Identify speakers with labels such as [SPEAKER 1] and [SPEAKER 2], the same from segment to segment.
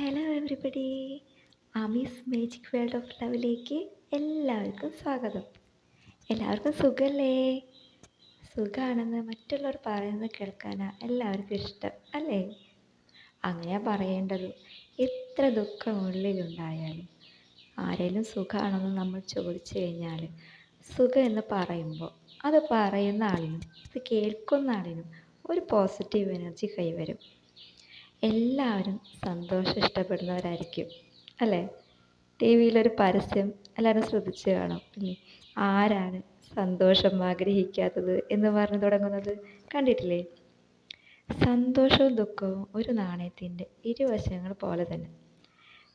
[SPEAKER 1] Hello everybody Amee's magic world of ലവിലേക്ക് എല്ലാവർക്കും സ്വാഗതം. എല്ലാവർക്കും സുഖമല്ലേ സുഖമാണെന്ന് മറ്റുള്ളവർ പറയുന്നത് കേൾക്കാനാണ് എല്ലാവർക്കും ഇഷ്ടം അല്ലേ? അങ്ങനെയാണ് പറയേണ്ടത്. എത്ര ദുഃഖം ഉള്ളിലുണ്ടായാലും ആരെങ്കിലും സുഖമാണെന്ന് നമ്മൾ ചോദിച്ചു കഴിഞ്ഞാൽ സുഖം എന്ന് പറയുമ്പോൾ അത് പറയുന്ന ആളിനും ഇത് കേൾക്കുന്ന ആളിനും ഒരു പോസിറ്റീവ് എനർജി കൈവരും. എല്ലാവരും സന്തോഷം ഇഷ്ടപ്പെടുന്നവരായിരിക്കും അല്ലേ? ടി വിയിലൊരു പരസ്യം എല്ലാവരും ശ്രദ്ധിച്ച് കാണും ഇനി ആരാണ് സന്തോഷം ആഗ്രഹിക്കാത്തത് എന്ന് പറഞ്ഞു തുടങ്ങുന്നത് കണ്ടിട്ടില്ലേ? സന്തോഷവും ദുഃഖവും ഒരു നാണയത്തിന്റെ ഇരുവശങ്ങൾ പോലെ തന്നെ.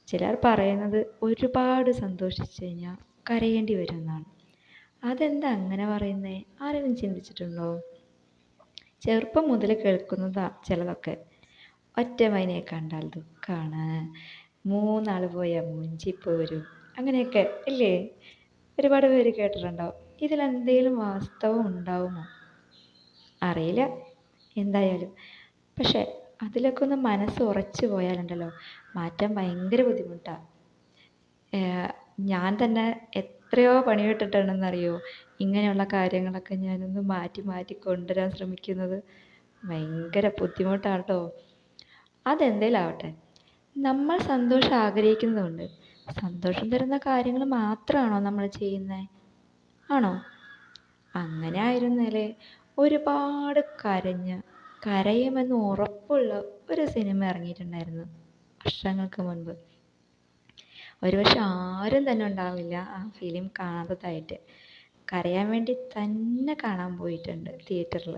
[SPEAKER 1] ചിലർ പറയുന്നത് ഒരുപാട് സന്തോഷിച്ചു കഴിഞ്ഞാൽ കരയേണ്ടി വരും എന്നാണ്. അതെന്താ അങ്ങനെ പറയുന്നത് ആരെങ്കിലും ചിന്തിച്ചിട്ടുണ്ടോ? ചെറുപ്പം മുതൽ കേൾക്കുന്നതാ ചിലതൊക്കെ. ഒറ്റ മൈനയെ കണ്ടാൽ ദുഃഖമാണ് മൂന്നാൾ പോയാൽ മുഞ്ചിപ്പോരും. അങ്ങനെയൊക്കെ ഇല്ലേ? ഒരുപാട് പേര് കേട്ടിട്ടുണ്ടാവും ഇതിലെന്തെങ്കിലും വാസ്തവം ഉണ്ടാവുമോ? അറിയില്ല. എന്തായാലും. പക്ഷേ അതിലൊക്കെ ഒന്ന് മനസ്സ് ഉറച്ചു പോയാലുണ്ടല്ലോ. മാറ്റാൻ ഭയങ്കര ബുദ്ധിമുട്ടാണ് ഞാൻ തന്നെ എത്രയോ പണിപ്പെട്ടിട്ടുണ്ടെന്നറിയോ ഇങ്ങനെയുള്ള കാര്യങ്ങളൊക്കെ ഞാനൊന്ന് മാറ്റി മാറ്റി കൊണ്ടുവരാൻ ശ്രമിക്കുന്നത്. ഭയങ്കര ബുദ്ധിമുട്ടാണ് കേട്ടോ അതെന്തേലും ആവട്ടെ നമ്മൾ സന്തോഷം ആഗ്രഹിക്കുന്നതുകൊണ്ട്. സന്തോഷം തരുന്ന കാര്യങ്ങൾ മാത്രമാണോ നമ്മൾ ചെയ്യുന്നത് ആണോ? അങ്ങനെ ആയിരുന്നാലേ ഒരുപാട് കരഞ്ഞ് കരയുമെന്ന് ഉറപ്പുള്ള ഒരു സിനിമ ഇറങ്ങിയിട്ടുണ്ടായിരുന്നു വർഷങ്ങൾക്ക് മുൻപ്. ഒരുപക്ഷെ ആരും തന്നെ ഉണ്ടാവില്ല ആ ഫിലിം കാണാത്തതായിട്ട്. കരയാൻ വേണ്ടി തന്നെ കാണാൻ പോയിട്ടുണ്ട് തിയേറ്ററിൽ.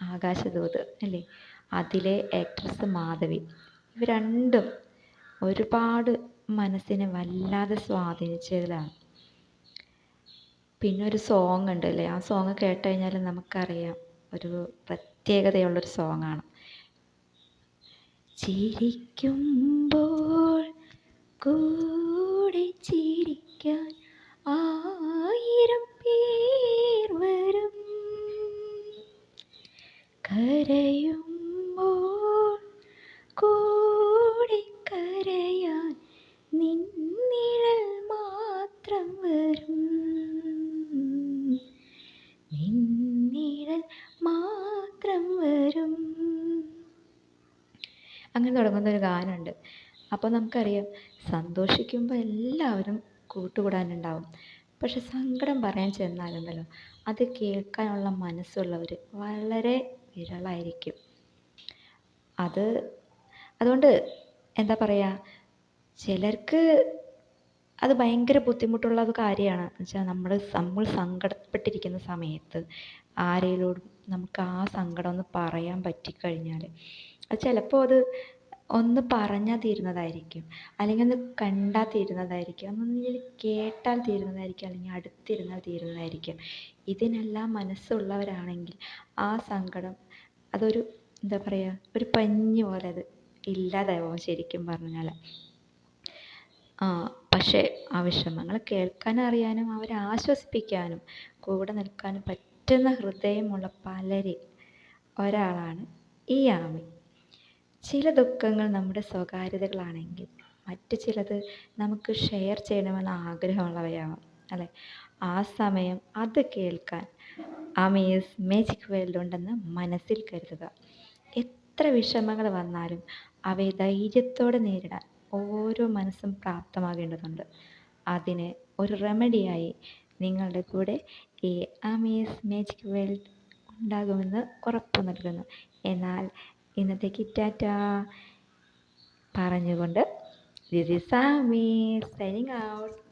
[SPEAKER 1] ആകാശദൂത് അല്ലേ? അതിലെ ആക്ട്രസ് മാധവി. ഇവ രണ്ടും ഒരുപാട് മനസ്സിനെ വല്ലാതെ സ്വാധീനിച്ചതിലാണ്. പിന്നെ ഒരു സോങ് ഉണ്ട് അല്ലേ ആ സോങ് കേട്ട് കഴിഞ്ഞാൽ നമുക്കറിയാം. ഒരു പ്രത്യേകതയുള്ളൊരു സോങ്ങാണ് ചിരിക്കുമ്പോൾ കൂടെ ചിരിക്കാൻ ആയിരം പേർ വരും. കരയുമ്പോൾ അങ്ങനെ തുടങ്ങുന്ന ഒരു ഗാനമുണ്ട്. അപ്പോൾ നമുക്കറിയാം സന്തോഷിക്കുമ്പോൾ എല്ലാവരും കൂട്ടുകൂടാനുണ്ടാവും. പക്ഷെ സങ്കടം പറയാൻ ചെന്നാലുണ്ടല്ലോ അത് കേൾക്കാനുള്ള മനസ്സുള്ളവർ വളരെ വിരളായിരിക്കും. അത് അതുകൊണ്ട് എന്താ പറയുക ചിലർക്ക് അത് ഭയങ്കര ബുദ്ധിമുട്ടുള്ള ഒരു കാര്യമാണ്. വെച്ചാൽ നമ്മൾ നമ്മൾ സങ്കടപ്പെട്ടിരിക്കുന്ന സമയത്ത് ആരെങ്കിലും നമുക്ക് ആ സങ്കടം ഒന്ന് പറയാൻ പറ്റിക്കഴിഞ്ഞാൽ ചിലപ്പോൾ അത് ഒന്ന് പറഞ്ഞാൽ തീരുന്നതായിരിക്കും. അല്ലെങ്കിൽ ഒന്ന് കണ്ടാൽ തീരുന്നതായിരിക്കും. ഒന്ന് കേട്ടാൽ തീരുന്നതായിരിക്കും. അല്ലെങ്കിൽ അടുത്തിരുന്നാൽ തീരുന്നതായിരിക്കും. ഇതിനെല്ലാം മനസ്സുള്ളവരാണെങ്കിൽ ആ സങ്കടം അതൊരു എന്താ പറയുക ഒരു പഞ്ഞി പോലെ അത് ഇല്ലാതാവും ശരിക്കും പറഞ്ഞാൽ പക്ഷേ ആ വിഷമങ്ങൾ കേൾക്കാൻ അറിയാനും അവരെ ആശ്വസിപ്പിക്കാനും കൂടെ നിൽക്കാനും പറ്റുന്ന ഹൃദയമുള്ള പലരെ ഒരാളാണ് ഈ ആമി. ചില ദുഃഖങ്ങൾ നമ്മുടെ സ്വകാര്യതകളാണെങ്കിൽ മറ്റു ചിലത് നമുക്ക് ഷെയർ ചെയ്യണമെന്ന് ആഗ്രഹമുള്ളവയാവാം അല്ലേ? ആ സമയം അത് കേൾക്കാൻ ആമീസ് മേജിക് വേൾഡ് ഉണ്ടെന്ന് മനസ്സിൽ കരുതുക. എത്ര വിഷമങ്ങൾ വന്നാലും അവയെ ധൈര്യത്തോടെ നേരിടാൻ ഓരോ മനസ്സും പ്രാപ്തമാകേണ്ടതുണ്ട്. അതിന് ഒരു റെമഡിയായി നിങ്ങളുടെ കൂടെ ഈ ആമീസ് മേജിക് വേൾഡ് ഉണ്ടാകുമെന്ന് ഉറപ്പു നൽകുന്നു. എന്നാൽ ഇന്നത്തേക്ക് ടാറ്റ. പറഞ്ഞുകൊണ്ട് this is Amee's signing out